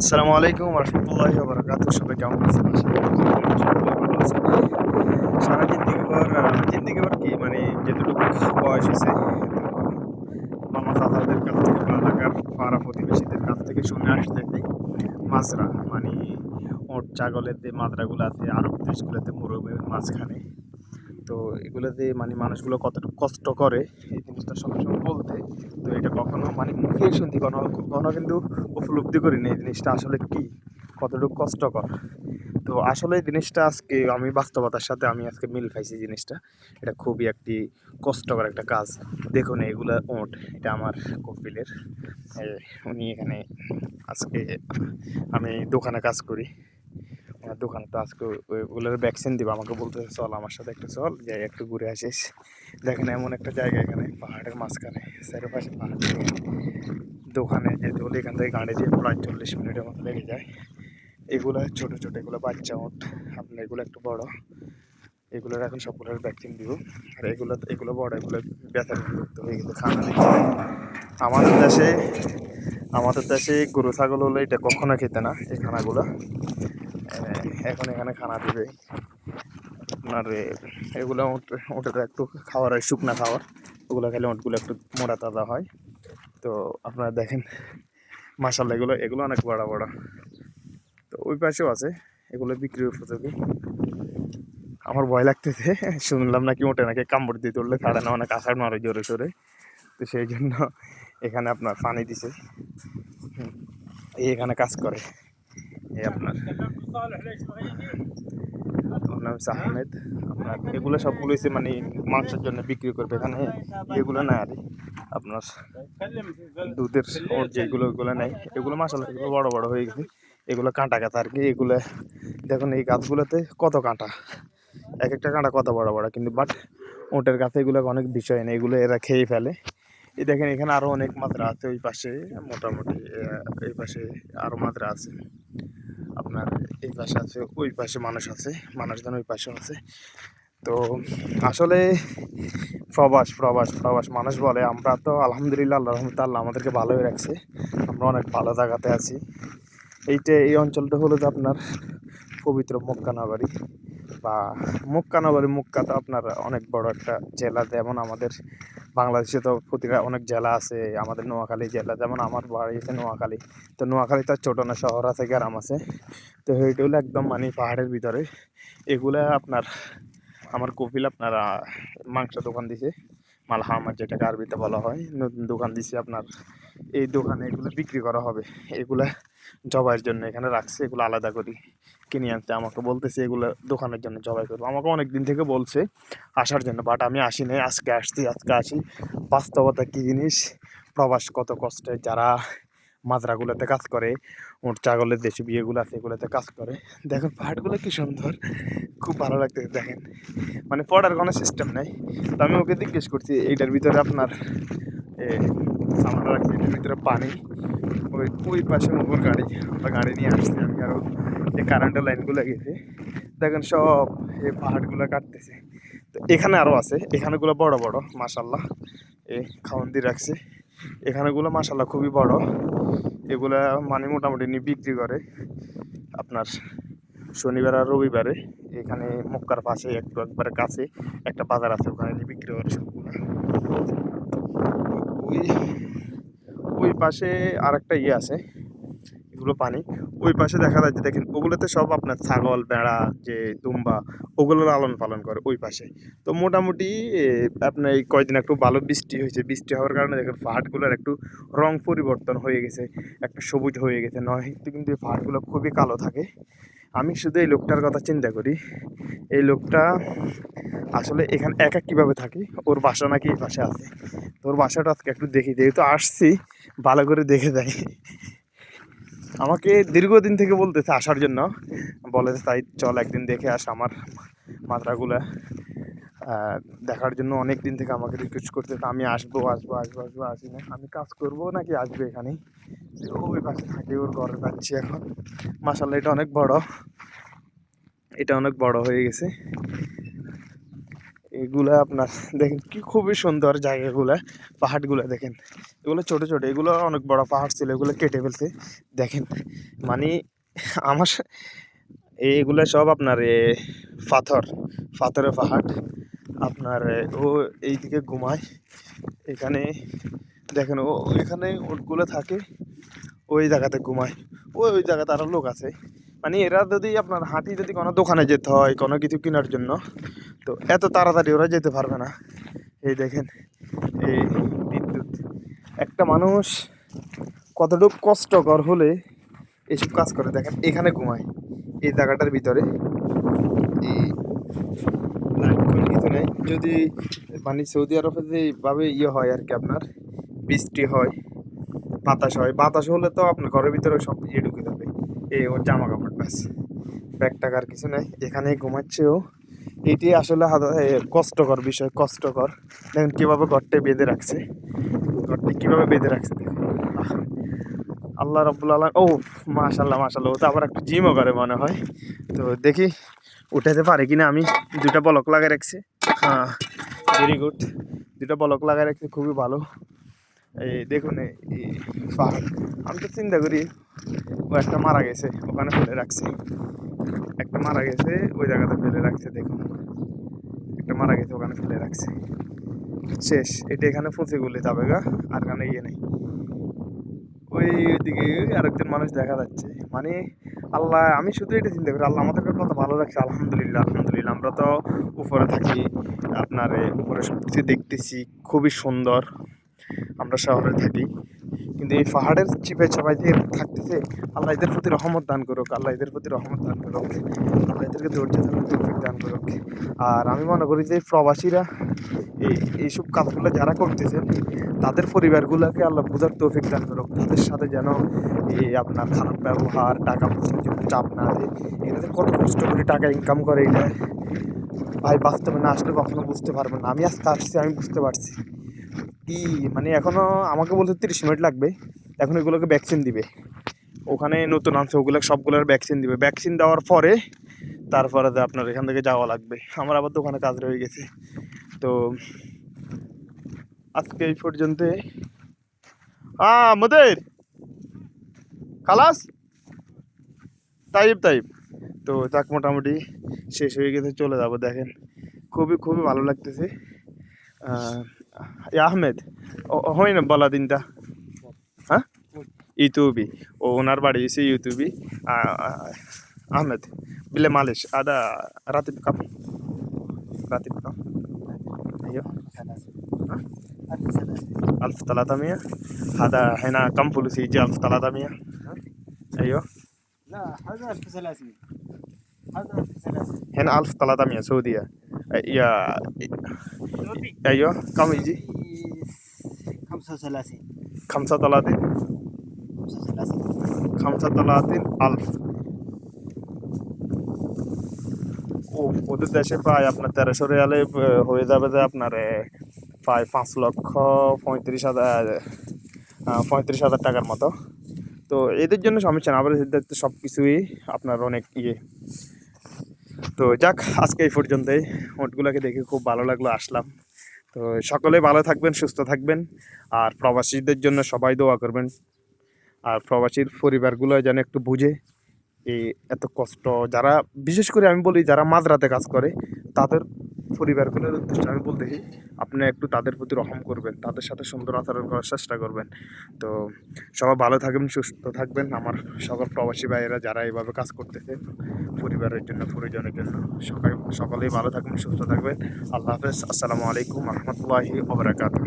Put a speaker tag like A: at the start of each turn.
A: আসসালামু আলাইকুম রহমতুল্লাহি বারাকাতু সবাই কেমন আছেন? সারা জিন্দিগি ভর জিন্দিগি ভর কি মানে যেটুকু বয়স হয়েছে মামা দাদাদের কাছ থেকে বা পাড়া প্রতিবেশীদের কাছ থেকে শুনে আসতে থাকি মাজরা মানে ওট ছাগলের যে আছে আরব দেশগুলোতে মরুভূমির মাঝখানে। তো এগুলোতে মানে মানুষগুলো কতটুকু কষ্ট করে এই জিনিসটা সবসময় বলতে। তো এটা কখনো মানে মুখে শুনছি কোনো কখনো কিন্তু উপলব্ধি করি না এই জিনিসটা আসলে কি, কতটুকু কষ্টকর। তো আসলে জিনিসটা আজকে আমি বাস্তবতার সাথে আমি আজকে মিল পাইছি জিনিসটা। এটা খুবই একটি কষ্টকর একটা কাজ। দেখুন এগুলা ওট, এটা আমার কপিলের। উনি এখানে আজকে আমি দোকানে কাজ করি। আমার দোকানে তো আজকে ওই- ওগুলোর ভ্যাকসিন দিব। আমাকে বলতেছে, চল আমার সাথে একটু, চল যাই, একটু ঘুরে আসিস। দেখেন এমন একটা জায়গা এখানে, পাহাড়ের মাঝখানে, চারিপাশে পাহাড় দোকানে যেতে হলে এখান থেকে গাড়ি দিয়ে প্রায় চল্লিশ মিনিটের মতো লেগে যায়। এগুলো ছোট ছোট, এগুলো বাচ্চা ওট আপনার এগুলো একটু বড়। এগুলোর এখন সবগুলোর ভ্যাকসিন দিব। আর এগুলো এগুলো বড়, এগুলো ব্যথা বিরক্ত হয়ে গেছে খানা আমাদের দেশে আমাদের দেশে গরু, ছাগল হলে এটা কখনো খেতে না, এই খানাগুলো। এখন এখানে খানা দিবে। আপনার এগুলো ওট- একটু খাওয়ার হয়, শুকনা খাওয়ার। ওগুলো খেলে ওটগুলো একটু মোটা তাজা হয়। তো আপনারা দেখেন মাসাল্লাহ এগুলো এগুলো অনেক বড় বড়। তো ওই পাশেও আছে, এগুলো বিক্রির উপযোগী। আমার ভয় লাগতেছে, শুনলাম নাকি ওটা নাকি কামড় দিয়ে তুললে ছাড়ে না, অনেক আষাঢ় মারে জোরে সোরে। তো সেই জন্য এখানে আপনার পানি দিছে। এখানে কাজ করে। এই আপনার নাম হচ্ছে আহমেদ। আপনার এগুলো সবগুলো হচ্ছে মানে মাংসের জন্য বিক্রি করবে এখানে। এগুলো না আর, আপনার দুধের ওর যেগুলো এগুলো নেই। এগুলো মাসাল এগুলো বড় বড় হয়ে গেছে। এগুলো কাঁটা কাঁটা আর কি। এগুলো দেখুন এই গাছগুলোতে কত কাঁটা। এক একটা কাঁটা কত বড় বড় কিন্তু বাট ওটের গাছে এগুলো অনেক বিষয় নেই। এগুলো এরা খেয়ে ফেলে। এই দেখেন এখানে আরও অনেক মাত্রা আছে ওই পাশে। মোটামুটি এই পাশে আরও মাত্রা আছে। আপনার এই পাশে আছে, ওই পাশে মানুষ আছে, মানুষজন ওই পাশে আছে। তো আসলে প্রবাস প্রবাস প্রবাস মানুষ বলে, আমরা তো আলহামদুলিল্লাহ আল্লাহ রহমত আল্লাহ আমাদেরকে ভালোই রাখছে। আমরা অনেক ভালো জায়গাতে আছি। এইটা, এই অঞ্চলটা হলো যে আপনার পবিত্র মক্কা নগরী। বা মক্কা নগরী মক্কা তো আপনার অনেক বড় একটা জেলা। যেমন আমাদের বাংলাদেশে তো প্রতিটা অনেক জেলা আছে, আমাদের নোয়াখালী জেলা, যেমন আমার বাড়ি আছে নোয়াখালী। তো নোয়াখালী তো ছোটো না, শহর আছে, গ্রাম আছে। তো হলো একদম মানে পাহাড়ের ভিতরে। এগুলা আপনার, আমার কপিল আপনার মাংস দোকান দিছে। মালহামার যেটাকে আরবিতে বলা হয়, নতুন দোকান দিছে আপনার। এই দোকানে এগুলো বিক্রি করা হবে। এগুলা জবাইয়ের জন্য এখানে রাখছে, এগুলো আলাদা করি। কিনে আনতে আমাকে বলতেছে, এগুলো দোকানের জন্য জবাই করব। আমাকে অনেক দিন থেকে বলছে আসার জন্য বাট আমি আসি নাই, আজকে আসছি, আজকে আসি। বাস্তবতা কী জিনিস? প্রবাস কত কষ্টে যারা মাজরাগুলোতে কাজ করে ওর ছাগলের দেশি বিয়েগুলো আছে, এগুলোতে কাজ করে। দেখুন, পাহাড়গুলো কি সুন্দর, খুব ভালো লাগতেছে, দেখেন। মানে পড়ার কোনো সিস্টেম নেই। তো আমি ওকে জিজ্ঞেস করছি, এইটার ভিতরে আপনার সামান রাখছি, এটার ভিতরে পানি। ওই ওই পাশে মোবর গাড়ি, আমরা গাড়ি নিয়ে আসছি, আমি আরও এই কারেন্টের লাইনগুলো গেছে। দেখেন সব, এই পাহাড়গুলো কাটতেছে। তো এখানে আরও আছে, এখানেগুলো বড় বড় মাসাল্লাহ এ খাওয়ান দিয়ে রাখছে। এখানেগুলো মাসাল্লাহ খুবই বড়। এগুলা মানে মোটামুটি নিয়ে বিক্রি করে। আপনার শনিবার আর রবিবারে। এখানে মক্কার পাশে, একটু একবারে কাছে একটা বাজার আছে, ওখানে বিক্রি করে সবগুলো। ওই ওই পাশে আর একটা ইয়ে আছে। এগুলো পানি, ওই পাশে দেখা যাচ্ছে দেখেন ওগুলোতে সব আপনার ছাগল, ভেড়া, যে দুম্বা ওগুলো লালন পালন করে ওই পাশে। তো মোটামুটি আপনার এই কয়দিন একটু ভালো বৃষ্টি হয়েছে। বৃষ্টি হওয়ার কারণে দেখেন পাহাড়গুলোর একটু রং পরিবর্তন হয়ে গেছে, একটু সবুজ হয়ে গেছে। নয়, কিন্তু এই পাহাড়গুলো খুবই কালো থাকে। আমি শুধু এই লোকটার কথা চিন্তা করি। এই লোকটা আসলে এখানে একা কীভাবে থাকে? ওর বাসা নাকি এই পাশে আছে? তো ওর বাসাটা আজকে একটু দেখি, যেহেতু আসছি, ভালো করে দেখে যাই। আমাকে দীর্ঘদিন থেকে বলতেছে আসার জন্য। বলে তাই চল একদিন দেখে আস আমার মাত্রাগুলা। দেখার জন্য অনেক দিন থেকে আমাকে রিকোয়েস্ট করতে তো আমি আসব আসব আসব আসব, আসি না। আমি কাজ করব নাকি আসবে এখানেই? ওই পাশে থাকে, ওর ঘরে যাচ্ছি এখন। মাসাল্লাহ এটা অনেক বড়। এটা অনেক বড় হয়ে গেছে। এগুলা আপনার দেখেন কি খুবই সুন্দর জায়গাগুলা পাহাড়গুলো দেখেন। এগুলো ছোট ছোট এগুলো অনেক বড় পাহাড় ছিল এগুলো কেটে ফেলছে। দেখেন মানে আমার এইগুলো সব আপনার এ, পাথর পাথরের পাহাড়। আপনার ও এইদিকে ঘুমায়। এখানে দেখেন ও এখানে ওটগুলো থাকে ওই জায়গাতে ঘুমায়। ওই ওই জায়গাতে আরও লোক আছে। মানে এরা যদি আপনার হাঁটি যদি কোনো দোকানে যেতে হয় কোনো কিছু কেনার জন্য তো এত তাড়াতাড়ি ওরা যেতে পারবে না। এই দেখেন, এই বিদ্যুৎ। একটা মানুষ কতটুকু কষ্টকর হলে এইসব কাজ করে। দেখেন, এখানে ঘুমায়। এই জায়গাটার ভিতরে। এই লাইট কিছু নেই যদি মানে সৌদি আরবে যেভাবে ইয়ে হয় আর কি আপনার, বৃষ্টি হয়, বাতাস হয়, বাতাস হলে তো আপনার ঘরের ভিতরে সব ইয়ে ঢুকে যাবে। এই ওর জামা কাপড় ব্যাস। ব্যাগ টাকার কিছু নেই। এখানেই ঘুমাচ্ছে ও। এটি আসলে কষ্টকর বিষয়, কষ্টকর। দেখেন কীভাবে ঘরটা বেঁধে রাখছে। ঘরটি কীভাবে বেঁধে রাখছে দেখুন। আল্লাহ রব্বুল আল্লাহ ও মাশাল্লাহ মাশাল্লাহ ও তো আবার একটু জিমও করে মনে হয়। তো দেখি উঠাতে পারে কিনা আমি। দুটা বলক লাগাই রাখছি। হ্যাঁ ভেরি গুড দুটা বলক লাগাই রাখছি, খুবই ভালো। এই দেখুন পাহাড় আমি তো চিন্তা করি, ও একটা মারা গেছে, ওখানে ফেলে রাখছে। একটা মারা গেছে, ওই জায়গাতে ফেলে রাখছে, দেখুন। একটা মারা গেছে, ওখানে ফেলে রাখছে। শেষ, এটা এখানে ফুঁচে গুলে যাবে গা, আর কানে ইয়ে নেই। ওই দিকে আরেকজন মানুষ দেখা যাচ্ছে। মানে আল্লাহ, আমি শুধু এটা চিন্তা করি, আল্লাহ আমাদেরকে কত ভালো লাগছে আলহামদুলিল্লাহ আলহামদুলিল্লাহ। আমরা তো উপরে থাকি, আপনার উপরে সব কিছু দেখতেছি, খুবই সুন্দর। আমরা শহরে থাকি। কিন্তু এই পাহাড়ের চিপে যে থাকতেছে, আল্লাহ এদের প্রতি রহমত দান করুক, আল্লাহ এদের প্রতি রহমত দান করুক, আল্লাহ এদেরকে ধৈর্য ধরার তৌফিক দান করুক। আর আমি মনে করি যে প্রবাসীরা এই, এইসব কাজগুলো যারা করতেছেন, তাদের পরিবারগুলোকে আল্লাহ বোঝার তৌফিক দান করুক। তাদের সাথে যেন এই আপনার খারাপ ব্যবহার, টাকা পয়সার জন্য চাপ না দেয় যে কত কষ্ট করে টাকা ইনকাম করে এটা ভাই, বাস্তবে না আসলে কখনো বুঝতে পারবেন না। আমি আজকে আসছি, আমি বুঝতে পারছি। কি মানে এখনও আমাকে বলতে তিরিশ মিনিট লাগবে। এখন এগুলোকে ভ্যাকসিন দিবে। ওখানে নতুন আনছে, ওগুলো সবগুলোর ভ্যাকসিন দিবে। ভ্যাকসিন দেওয়ার পরে তারপরে আপনার এখান থেকে যাওয়া লাগবে। আমার আবার দোকানে কাজ রয়ে গেছে। তো আজকে এই পর্যন্ত। হ্যাঁ মোদের! খালাস! তাইব তাইব তো যাক, মোটামুটি শেষ হয়ে গেছে, চলে যাব, দেখেন। খুবই খুবই ভালো লাগতেছে। আহমেদ ও- ও হয় না বলা দিনটা হ্যাঁ ইউটিউবি ও ওনার বাড়ি এসে ইউটিউবি আহমেদ বিলে মালিশ আদা রাতিব কাম রাতিব কাম ايوه ألف ثلاثة مية هذا هنا كم فلوس يجي ألف ثلاثة مية أيوه
B: لا هذا 1300 هذا 1300
A: هنا ألف ثلاثة مية سعودية يا
B: سعودي
A: أيوه كم يجي
B: 35
A: خمسة ثلاثين
B: 35
A: خمسة ثلاثين ألف ও ওদের দেশে প্রায় আপনার তেরোশো রিয়ালে আহ, হয়ে যাবে যে আপনার এ, প্রায় পাঁচ লক্ষ পঁয়ত্রিশ হাজার আহ, পঁয়ত্রিশ হাজার টাকার মতো তো এদের জন্য সমস্যা না আবার এদের তো সব কিছুই আপনার অনেক ইয়ে তো যাক, আজকে এই পর্যন্তই। ওটগুলোকে দেখে খুব ভালো লাগল, আসলাম। তো সকলে ভালো থাকবেন, সুস্থ থাকবেন। আর প্রবাসীদের জন্য সবাই দোয়া করবেন। আর প্রবাসীর পরিবারগুলো যেন একটু বুঝে এই এত কষ্ট, যারা, বিশেষ করে আমি বলি, যারা মাঝরাতে কাজ করে, তাদের পরিবারগুলোর উদ্দেশ্যে আমি বলতে চাই, আপনি একটু তাদের প্রতি রহম করবেন তাদের সাথে সুন্দর আচরণ করার চেষ্টা করবেন। তো সবাই ভালো থাকবেন সুস্থ থাকবেন। আমার সকল প্রবাসী ভাইয়েরা যারা এইভাবে কাজ করতেছে পরিবারের জন্য পরিজনের জন্য সকাল সকলেই ভালো থাকবেন সুস্থ থাকবেন। আল্লাহ হাফেজ। আসসালামু আলাইকুম রহমতুল্লাহি ওবরাকাতুহ